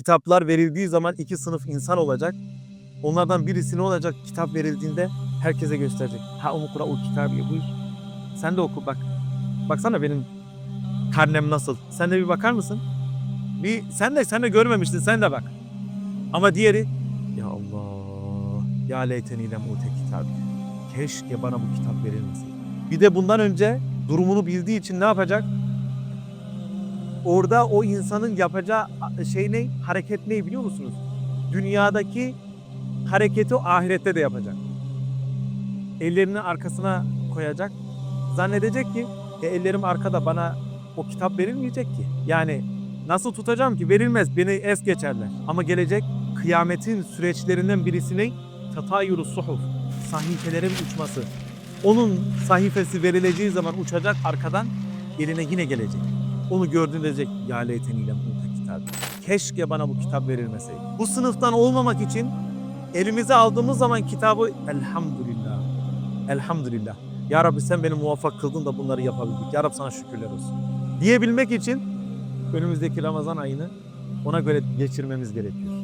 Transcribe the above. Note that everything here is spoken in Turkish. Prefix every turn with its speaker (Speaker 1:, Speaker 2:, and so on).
Speaker 1: kitaplar verildiği zaman iki sınıf insan olacak. Onlardan birisi ne olacak? Kitap verildiğinde herkese gösterecek. Ha umu kura o kitabı buyur. Sen de oku bak. Baksana benim karnem nasıl. Sen de bir bakar mısın? Bir sen de sen de görmemiştin sen de bak. Ama diğeri ya Allah ya leyteni lem ute kitabı. Keşke bana bu kitap verilmeseydi. Bir de bundan önce durumunu bildiği için ne yapacak? Orada o insanın yapacağı şey ne? Hareket ne biliyor musunuz? Dünyadaki hareketi ahirette de yapacak. Ellerini arkasına koyacak. Zannedecek ki e, ellerim arkada bana o kitap verilmeyecek ki. Yani nasıl tutacağım ki? Verilmez. Beni es geçerler. Ama gelecek kıyametin süreçlerinden birisinin tatayuru suhuf. Sahifelerin uçması. Onun sahifesi verileceği zaman uçacak arkadan eline yine gelecek. Onu gördüğünde diyecek ya leyteniyle muta kitabı. Keşke bana bu kitap verilmeseydi. Bu sınıftan olmamak için elimize aldığımız zaman kitabı elhamdülillah. Elhamdülillah. Ya Rabbi sen beni muvaffak kıldın da bunları yapabildik. Ya Rabbi sana şükürler olsun. Diyebilmek için önümüzdeki Ramazan ayını ona göre geçirmemiz gerekiyor.